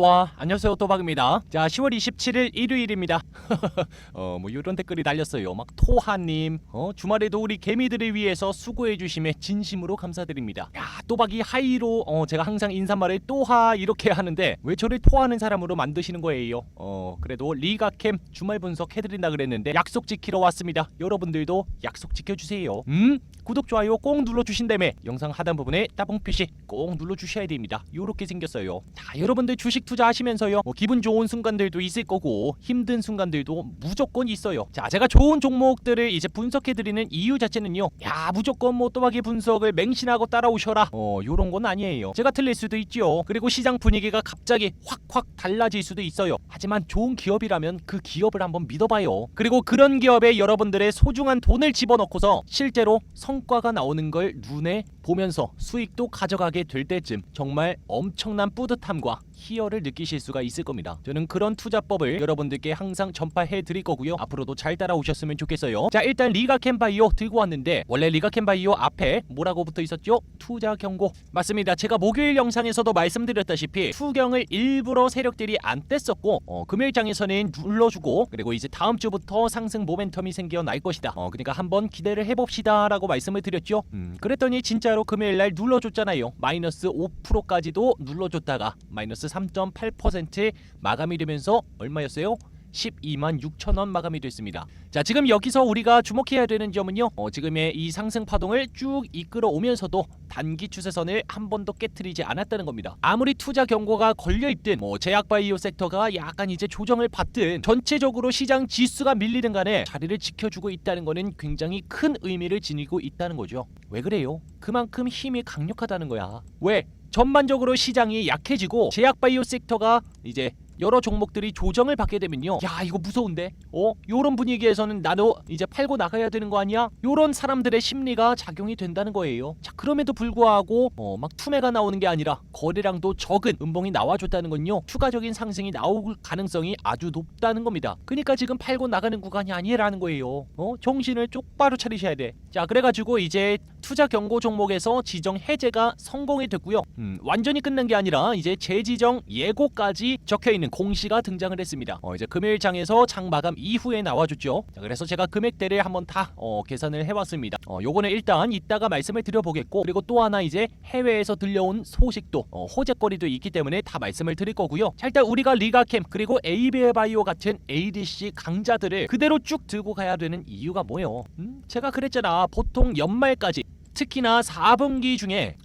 또아 안녕하세요 또박입니다. 자 10월 27일 일요일입니다. 어 뭐 이런 댓글이 달렸어요. 막 토하님 어 주말에도 우리 개미들을 위해서 수고해 주심에 진심으로 감사드립니다. 야 또박이 하이로 어 제가 항상 인사말을 또하 이렇게 하는데 왜 저를 토하는 사람으로 만드시는 거예요? 어 그래도 리가캠 주말 분석 해드린다 그랬는데 약속 지키러 왔습니다. 여러분들도 약속 지켜주세요. 음 구독 좋아요 꼭 눌러주신다며 영상 하단 부분에 따봉 표시 꼭 눌러주셔야 됩니다. 요렇게 생겼어요. 자 여러분들 주식 투자하시면서요 뭐 기분 좋은 순간들도 있을 거고 힘든 순간들도 무조건 있어요. 자 제가 좋은 종목들을 이제 분석해 드리는 이유 자체는요 야 무조건 뭐 또박이 분석을 맹신하고 따라오셔라 어 요런 건 아니에요. 제가 틀릴 수도 있죠. 그리고 시장 분위기가 갑자기 확확 달라질 수도 있어요. 하지만 좋은 기업이라면 그 기업을 한번 믿어봐요. 그리고 그런 기업에 여러분들의 소중한 돈을 집어넣고서 실제로 성과가 나오는 걸 눈에 보면서 수익도 가져가게 될 때쯤 정말 엄청난 뿌듯함과 희열을 느끼실 수가 있을 겁니다. 저는 그런 투자법을 여러분들께 항상 전파해 드릴 거고요. 앞으로도 잘 따라오셨으면 좋겠어요. 자, 일단 리가캔바이오 들고 왔는데 원래 리가캔바이오 앞에 뭐라고 붙어 있었죠? 투자 경고. 맞습니다. 제가 목요일 영상에서도 말씀드렸다시피 투경을 일부러 세력들이 안 뗐었고 어, 금요일장에서는 눌러주고 그리고 이제 다음 주부터 상승 모멘텀이 생겨날 것이다. 어, 그러니까 한번 기대를 해봅시다라고 말씀을 드렸죠. 음, 그랬더니 진짜로 금요일날 눌러줬잖아요. 마이너스 5%까지도 눌러줬다가 마이너스 3.8% 마감이 되면서 얼마였어요? 12만 6천 원 마감이 됐습니다. 자, 지금 여기서 우리가 주목해야 되는 점은요. 어, 지금의 이 상승 파동을 쭉 이끌어 오면서도 단기 추세선을 한 번도 깨트리지 않았다는 겁니다. 아무리 투자 경고가 걸려 있든 뭐 제약 바이오 섹터가 약간 이제 조정을 받든 전체적으로 시장 지수가 밀리든 간에 자리를 지켜주고 있다는 거는 굉장히 큰 의미를 지니고 있다는 거죠. 왜 그래요? 그만큼 힘이 강력하다는 거야. 왜? 전반적으로 시장이 약해지고 제약 바이오 섹터가 이제 여러 종목들이 조정을 받게 되면요. 야, 이거 무서운데? 어? 요런 분위기에서는 나도 이제 팔고 나가야 되는 거 아니야? 요런 사람들의 심리가 작용이 된다는 거예요. 자, 그럼에도 불구하고 어, 막 투매가 나오는 게 아니라 거래량도 적은 음봉이 나와줬다는 건요. 추가적인 상승이 나올 가능성이 아주 높다는 겁니다. 그러니까 지금 팔고 나가는 구간이 아니라는 거예요. 어? 정신을 똑바로 차리셔야 돼. 자, 그래 가지고 이제 투자 경고 종목에서 지정 해제가 성공이 됐고요. 음, 완전히 끝난 게 아니라 이제 재지정 예고까지 적혀 있는 공시가 등장을 했습니다. 어, 이제 금요일장에서 장 마감 이후에 나와줬죠. 자, 그래서 제가 금액대를 한번 다 어, 계산을 해왔습니다. 어, 요거는 일단 이따가 말씀을 드려보겠고 그리고 또 하나 이제 해외에서 들려온 소식도 어, 호재거리도 있기 때문에 다 말씀을 드릴 거고요. 자, 일단 우리가 리가캠 그리고 에이베바이오 같은 ADC 강자들을 그대로 쭉 들고 가야 되는 이유가 뭐예요? 음? 제가 그랬잖아. 보통 연말까지 특히나 4분기 중에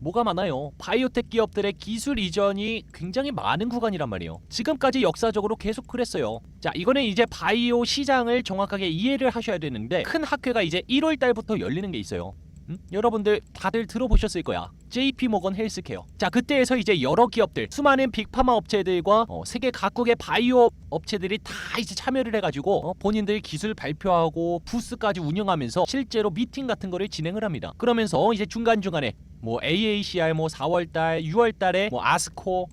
뭐가 많아요. 바이오텍 기업들의 기술 이전이 굉장히 많은 구간이란 말이에요. 지금까지 역사적으로 계속 그랬어요. 자, 이거는 이제 바이오 시장을 정확하게 이해를 하셔야 되는데 큰 학회가 이제 1월 달부터 열리는 게 있어요. 음? 여러분들 다들 들어보셨을 거야. JP 모건 헬스케어. 자, 그때에서 이제 여러 기업들, 수많은 빅파마 업체들과 어, 세계 각국의 바이오 업체들이 다 이제 참여를 해가지고 어, 본인들 기술 발표하고 부스까지 운영하면서 실제로 미팅 같은 거를 진행을 합니다. 그러면서 이제 중간 중간에 뭐 AACR 뭐 4월달, 6월달에 뭐 아스코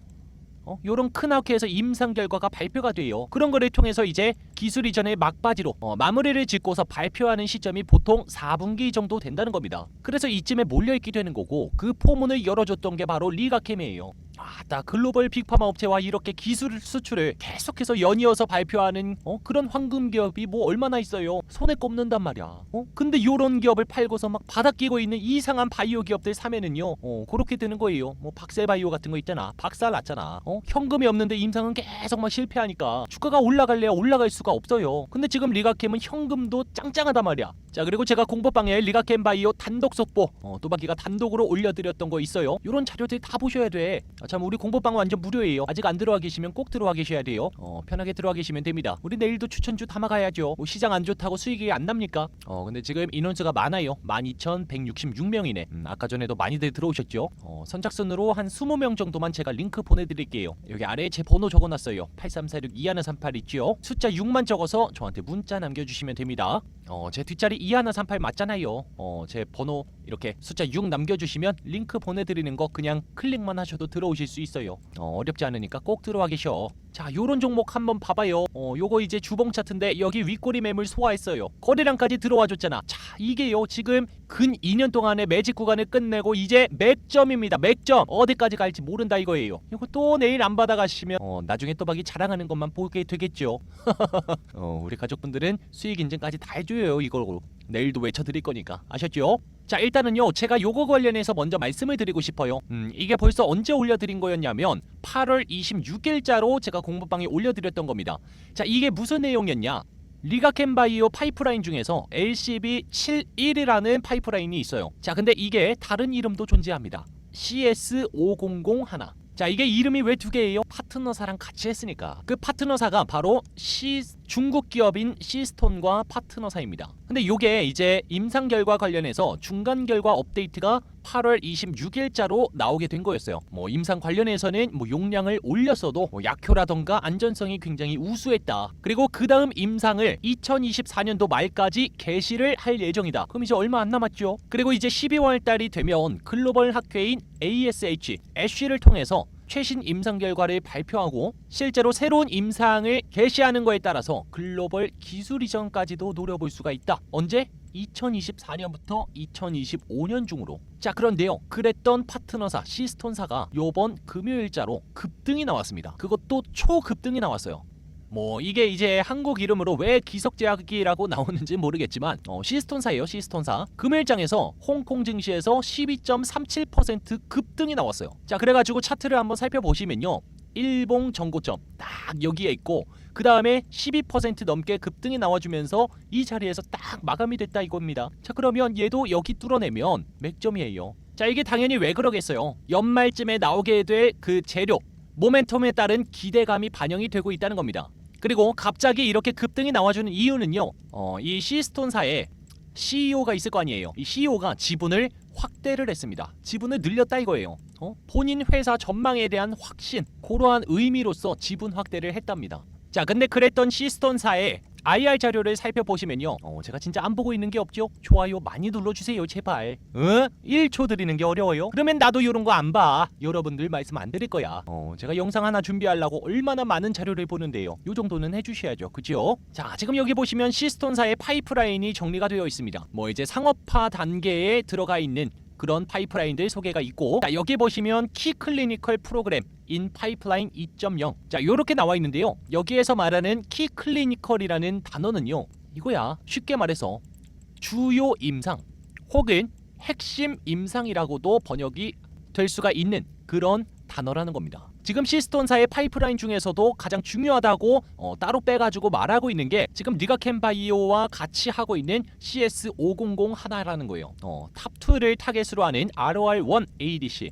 어? 요런 큰 학회에서 임상 결과가 발표가 돼요. 그런 거를 통해서 이제 기술 이전의 막바지로 어, 마무리를 짓고서 발표하는 시점이 보통 4분기 정도 된다는 겁니다. 그래서 이쯤에 몰려있게 되는 거고 그 포문을 열어줬던 게 바로 리가캠이에요. 아따 글로벌 빅파마 업체와 이렇게 기술 수출을 계속해서 연이어서 발표하는 어? 그런 황금 기업이 뭐 얼마나 있어요? 손에 꼽는단 말이야. 어? 근데 요런 기업을 팔고서 막 바닥 끼고 있는 이상한 바이오 기업들 사면은요? 어 그렇게 되는 거예요. 뭐 박셀바이오 같은 거 있잖아. 박살 났잖아. 어? 현금이 없는데 임상은 계속 막 실패하니까 주가가 올라갈래야 올라갈 수가 없어요. 근데 지금 리가캠은 현금도 짱짱하단 말이야. 자 그리고 제가 공부방에 리가캠 바이오 단독 속보 어, 또박이가 단독으로 올려드렸던 거 있어요. 요런 자료들 다 보셔야 돼 아, 참 우리 공부방 완전 무료예요. 아직 안 들어와 계시면 꼭 들어와 계셔야 돼요. 어, 편하게 들어와 계시면 됩니다. 우리 내일도 추천주 담아가야죠. 뭐 시장 안 좋다고 수익이 안 납니까? 어, 근데 지금 인원수가 많아요. 12,166명이네. 음, 아까 전에도 많이들 들어오셨죠? 어, 선착순으로 한 20명 정도만 제가 링크 보내드릴게요. 여기 아래에 제 번호 적어놨어요. 8346 2138 있죠? 숫자 6만 적어서 저한테 문자 남겨주시면 됩니다. 어, 제 뒷자리 2138 맞잖아요. 어, 제 번호 이렇게 숫자 6 남겨주시면 링크 보내드리는 거 그냥 클릭만 하셔도 들어오 실 수 있어요. 어, 어렵지 않으니까 꼭 들어와 계셔. 자, 요런 종목 한번 봐봐요. 어, 요거 이제 주봉 차트인데 여기 윗꼬리 매물 소화했어요. 거래량까지 들어와 줬잖아. 자, 이게요. 지금 근 2년 동안의 매직 구간을 끝내고 이제 맥점입니다. 맥점. 어디까지 갈지 모른다 이거예요. 이거 또 내일 안 받아가시면 어, 나중에 또박이 자랑하는 것만 보게 되겠죠. 어, 우리 가족분들은 수익 인증까지 다 해줘요 이걸로. 내일도 외쳐드릴 거니까 아셨죠? 자 일단은요 제가 요거 관련해서 먼저 말씀을 드리고 싶어요 음 이게 벌써 언제 올려드린 거였냐면 8월 26일자로 제가 공부방에 올려드렸던 겁니다. 자 이게 무슨 내용이었냐? 리가켄바이오 파이프라인 중에서 LCB71이라는 파이프라인이 있어요. 자 근데 이게 다른 이름도 존재합니다. CS5001 자 이게 이름이 왜 두 개예요? 파트너사랑 같이 했으니까. 그 파트너사가 바로 시 중국 기업인 시스톤과 파트너사입니다. 근데 요게 이제 임상 결과 관련해서 중간 결과 업데이트가 8월 26일자로 나오게 된 거였어요. 뭐 임상 관련해서는 뭐 용량을 올렸어도 뭐 약효라던가 안전성이 굉장히 우수했다. 그리고 그 다음 임상을 2024년도 말까지 개시를 할 예정이다. 그럼 이제 얼마 안 남았죠. 그리고 이제 12월 달이 되면 글로벌 학회인 ASH 애쉬를 통해서 최신 임상 결과를 발표하고 실제로 새로운 임상을 개시하는 거에 따라서 글로벌 기술 이전까지도 노려볼 수가 있다. 언제? 2024년부터 2025년 중으로. 자, 그런데요. 그랬던 파트너사 시스톤사가 요번 금요일자로 급등이 나왔습니다. 그것도 초급등이 나왔어요. 뭐 이게 이제 한국 이름으로 왜 기석제약이라고 나오는지 모르겠지만 어, 시스톤사예요 시스톤사. 금일장에서 홍콩 증시에서 12.37% 급등이 나왔어요. 자 그래가지고 차트를 한번 살펴보시면요. 일봉 전고점 딱 여기에 있고 그 다음에 12% 넘게 급등이 나와주면서 이 자리에서 딱 마감이 됐다 이겁니다. 자 그러면 얘도 여기 뚫어내면 맥점이에요. 자 이게 당연히 왜 그러겠어요? 연말쯤에 나오게 될 그 재료 모멘텀에 따른 기대감이 반영이 되고 있다는 겁니다. 그리고 갑자기 이렇게 급등이 나와주는 이유는요. 어, 이 시스톤사에 CEO가 있을 거 아니에요. 이 CEO가 지분을 확대를 했습니다. 지분을 늘렸다 이거예요. 어? 본인 회사 전망에 대한 확신, 그러한 의미로서 지분 확대를 했답니다. 자, 근데 그랬던 시스톤사의 IR 자료를 살펴보시면요. 어, 제가 진짜 안 보고 있는 게 없죠? 좋아요 많이 눌러주세요, 제발. 어? 1초 드리는 게 어려워요? 그러면 나도 이런 거 안 봐. 여러분들 말씀 안 드릴 거야. 어, 제가 영상 하나 준비하려고 얼마나 많은 자료를 보는데요. 요 정도는 해주셔야죠, 그죠? 자, 지금 여기 보시면 시스톤사의 파이프라인이 정리가 되어 있습니다. 뭐 이제 상업화 단계에 들어가 있는 그런 파이프라인들 소개가 있고 자, 여기 보시면 키 클리니컬 프로그램 인 파이프라인 2.0 자, 요렇게 나와 있는데요. 여기에서 말하는 키 클리니컬이라는 단어는요. 이거야. 쉽게 말해서 주요 임상 혹은 핵심 임상이라고도 번역이 될 수가 있는 그런 단어라는 겁니다. 지금 시스톤사의 파이프라인 중에서도 가장 중요하다고 어, 따로 빼가지고 말하고 있는 게 지금 리가켄바이오와 같이 하고 있는 CS500 하나라는 거예요. 어, 탑2를 타겟으로 하는 ROR1 ADC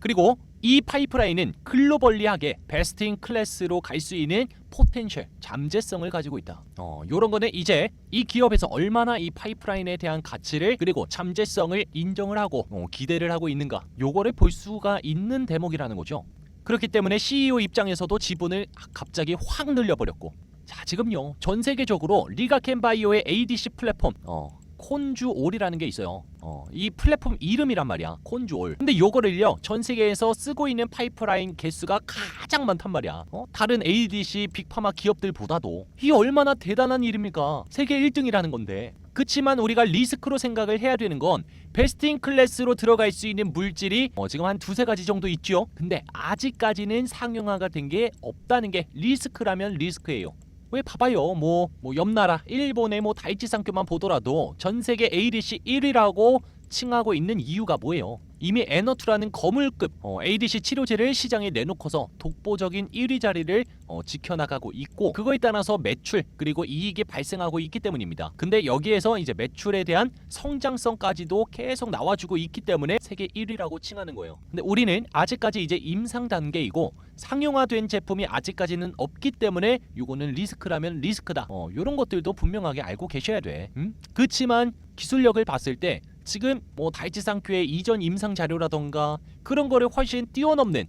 그리고 이 파이프라인은 글로벌리하게 베스트 인 클래스로 갈 수 있는 포텐셜, 잠재성을 가지고 있다. 어, 요런 거는 이제 이 기업에서 얼마나 이 파이프라인에 대한 가치를 그리고 잠재성을 인정을 하고 어, 기대를 하고 있는가. 요거를 볼 수가 있는 대목이라는 거죠. 그렇기 때문에 CEO 입장에서도 지분을 갑자기 확 늘려버렸고 자 지금요 전 세계적으로 리가켄바이오의 ADC 플랫폼 어, 콘주올이라는 게 있어요. 어, 이 플랫폼 이름이란 말이야. 콘주올. 근데 요거를요. 전 세계에서 쓰고 있는 파이프라인 개수가 가장 많단 말이야. 어? 다른 ADC 빅파마 기업들보다도 이게 얼마나 대단한 일입니까? 세계 1등이라는 건데. 그치만 우리가 리스크로 생각을 해야 되는 건 베스트인 클래스로 들어갈 수 있는 물질이 어, 지금 한 두세 가지 정도 있죠. 근데 아직까지는 상용화가 된 게 없다는 게 리스크라면 리스크예요. 왜 봐봐요 뭐, 뭐 옆나라 일본의 뭐 다이치상교만 보더라도 전 세계 ADC 1위라고 칭하고 있는 이유가 뭐예요? 이미 에너투라는 거물급 어, ADC 치료제를 시장에 내놓고서 독보적인 1위 자리를 어, 지켜나가고 있고 그거에 따라서 매출 그리고 이익이 발생하고 있기 때문입니다. 근데 여기에서 이제 매출에 대한 성장성까지도 계속 나와주고 있기 때문에 세계 1위라고 칭하는 거예요. 근데 우리는 아직까지 이제 임상 단계이고 상용화된 제품이 아직까지는 없기 때문에 이거는 리스크라면 리스크다. 어, 이런 것들도 분명하게 알고 계셔야 돼. 음? 그렇지만 기술력을 봤을 때 지금 뭐 다이치상큐의 이전 임상 자료라던가 그런 거를 훨씬 뛰어넘는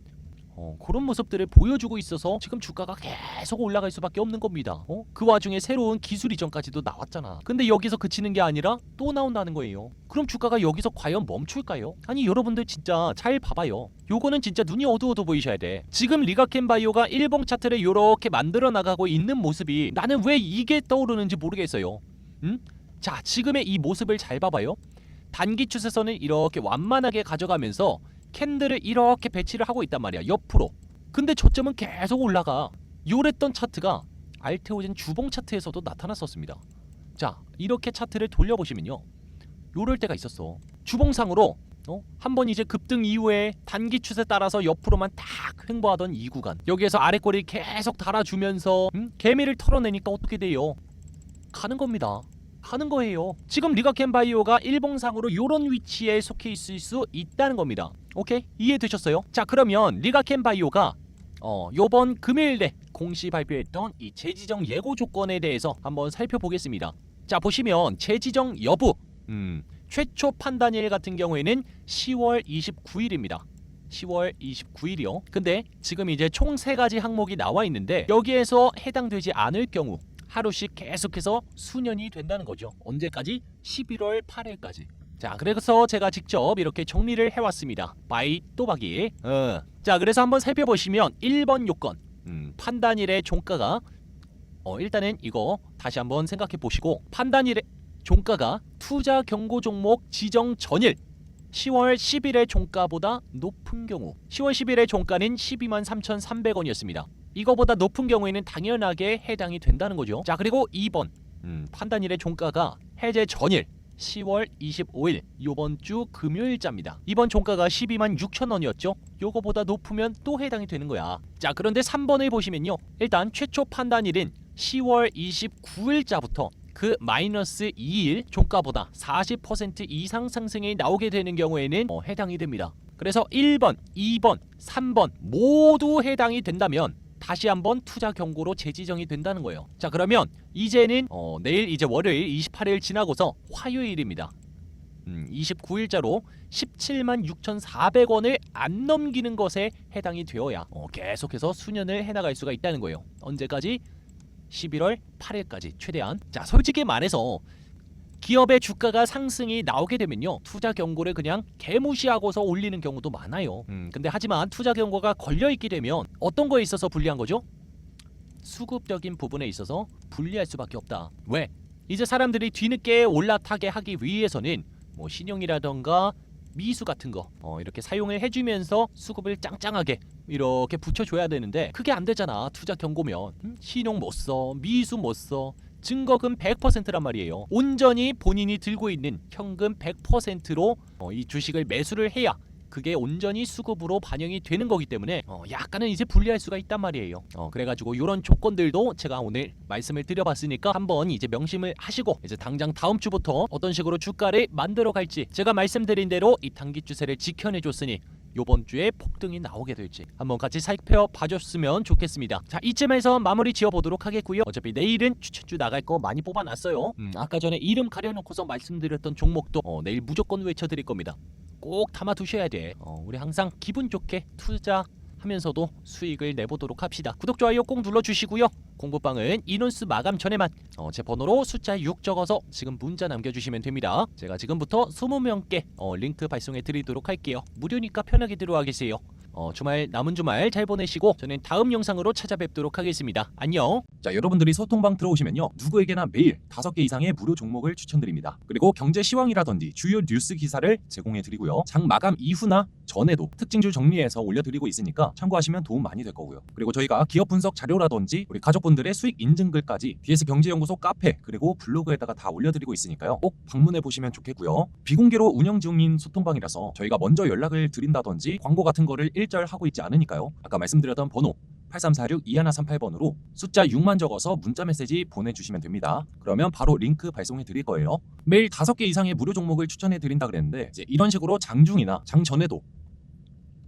어, 그런 모습들을 보여주고 있어서 지금 주가가 계속 올라갈 수밖에 없는 겁니다. 어? 그 와중에 새로운 기술 이전까지도 나왔잖아. 근데 여기서 그치는 게 아니라 또 나온다는 거예요. 그럼 주가가 여기서 과연 멈출까요? 아니 여러분들 진짜 잘 봐봐요. 요거는 진짜 눈이 어두워도 보이셔야 돼. 지금 리가켄 바이오가 일봉 차트를 요렇게 만들어 나가고 있는 모습이 나는 왜 이게 떠오르는지 모르겠어요. 음? 자, 지금의 이 모습을 잘 봐봐요. 단기 추세선을 이렇게 완만하게 가져가면서 캔들을 이렇게 배치를 하고 있단 말이야. 옆으로. 근데 저점은 계속 올라가. 요랬던 차트가 알테오젠 주봉 차트에서도 나타났었습니다. 자, 이렇게 차트를 돌려보시면요. 요럴 때가 있었어. 주봉상으로 어? 한번 이제 급등 이후에 단기 추세 따라서 옆으로만 탁 횡보하던 이 구간. 여기에서 아래 꼬리 계속 달아주면서 음? 개미를 털어내니까 어떻게 돼요? 가는 겁니다. 가는 거예요. 지금 리가켄 바이오가 일봉상으로 요런 위치에 속해 있을 수 있다는 겁니다. 오케이? 이해되셨어요? 자, 그러면 리가켄 바이오가 어, 요번 금요일에 공시 발표했던 이 재지정 예고 조건에 대해서 한번 살펴보겠습니다. 자, 보시면 재지정 여부. 음, 최초 판단일 같은 경우에는 10월 29일입니다. 10월 29일이요. 근데 지금 이제 총 세 가지 항목이 나와 있는데 여기에서 해당되지 않을 경우 하루씩 계속해서 수년이 된다는 거죠. 언제까지? 11월 8일까지. 자, 그래서 제가 직접 이렇게 정리를 해왔습니다. 바이 또박이. 어. 자, 그래서 한번 살펴보시면 1번 요건. 음, 판단일의 종가가 어, 일단은 이거 다시 한번 생각해 보시고 판단일의 종가가 투자 경고 종목 지정 전일 10월 10일의 종가보다 높은 경우 10월 10일의 종가는 12만 3,300원이었습니다. 이거보다 높은 경우에는 당연하게 해당이 된다는 거죠. 자 그리고 2번 음, 판단일의 종가가 해제 전일 10월 25일 요번 주 금요일자입니다. 이번 종가가 12만 6천 원이었죠. 요거보다 높으면 또 해당이 되는 거야. 자 그런데 3번을 보시면요. 일단 최초 판단일인 10월 29일자부터 그 마이너스 2일 종가보다 40% 이상 상승이 나오게 되는 경우에는 어, 해당이 됩니다. 그래서 1번, 2번, 3번 모두 해당이 된다면 다시 한번 투자 경고로 재지정이 된다는 거예요. 자 그러면 이제는 어, 내일 이제 월요일 28일 지나고서 화요일입니다. 음, 29일자로 17만 6,400원을 안 넘기는 것에 해당이 되어야 어, 계속해서 수년을 해나갈 수가 있다는 거예요. 언제까지? 11월 8일까지 최대한. 자 솔직히 말해서 기업의 주가가 상승이 나오게 되면요 투자 경고를 그냥 개무시하고서 올리는 경우도 많아요. 음, 근데 하지만 투자 경고가 걸려 있게 되면 어떤 거에 있어서 불리한 거죠? 수급적인 부분에 있어서 불리할 수밖에 없다. 왜? 이제 사람들이 뒤늦게 올라타게 하기 위해서는 뭐 신용이라던가 미수 같은 거 어, 이렇게 사용을 해주면서 수급을 짱짱하게 이렇게 붙여줘야 되는데 그게 안 되잖아 투자 경고면 음? 신용 못써 미수 못써 증거금 100%란 말이에요 온전히 본인이 들고 있는 현금 100%로 어, 이 주식을 매수를 해야 그게 온전히 수급으로 반영이 되는 거기 때문에 어, 약간은 이제 불리할 수가 있단 말이에요. 어, 그래가지고 이런 조건들도 제가 오늘 말씀을 드려봤으니까 한번 이제 명심을 하시고 이제 당장 다음 주부터 어떤 식으로 주가를 만들어 갈지 제가 말씀드린 대로 이 단기 추세를 지켜내줬으니 요번 주에 폭등이 나오게 될지 한번 같이 살펴봐 줬으면 좋겠습니다. 자 이쯤에서 마무리 지어 보도록 하겠고요. 어차피 내일은 추천주 나갈 거 많이 뽑아 놨어요. 음, 아까 전에 이름 가려 놓고서 말씀드렸던 종목도 어, 내일 무조건 외쳐 드릴 겁니다. 꼭 담아 두셔야 돼. 어, 우리 항상 기분 좋게 투자 하면서도 수익을 내보도록 합시다. 구독 좋아요 꼭 눌러 주시고요. 공부방은 인원수 마감 전에만 어, 제 번호로 숫자 6 적어서 지금 문자 남겨주시면 됩니다. 제가 지금부터 20명께 어, 링크 발송해 드리도록 할게요. 무료니까 편하게 들어와 계세요. 어, 주말 남은 주말 잘 보내시고 저는 다음 영상으로 찾아뵙도록 하겠습니다. 안녕. 자, 여러분들이 소통방 들어오시면요. 누구에게나 매일 다섯 개 이상의 무료 종목을 추천드립니다. 그리고 경제 시황이라든지 주요 뉴스 기사를 제공해 드리고요. 장 마감 이후나 전에도 특징주 정리해서 올려 드리고 있으니까 참고하시면 도움 많이 될 거고요. 그리고 저희가 기업 분석 자료라든지 우리 가족분들의 수익 인증글까지 BS 경제연구소 카페 그리고 블로그에다가 다 올려 드리고 있으니까요. 꼭 방문해 보시면 좋겠고요. 비공개로 운영 중인 소통방이라서 저희가 먼저 연락을 드린다든지 광고 같은 거를 일절 하고 있지 않으니까요. 아까 말씀드렸던 번호 8346-2138번으로 숫자 6만 적어서 문자 메시지 보내주시면 됩니다. 그러면 바로 링크 발송해 드릴 거예요. 매일 5개 이상의 무료 종목을 추천해 드린다 그랬는데 이제 이런 식으로 장중이나 장 전에도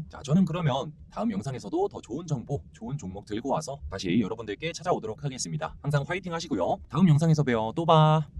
요. 자 저는 그러면 다음 영상에서도 더 좋은 정보, 좋은 종목 들고 와서 다시 여러분들께 찾아오도록 하겠습니다. 항상 화이팅 하시고요. 다음 영상에서 봬요. 또 봐.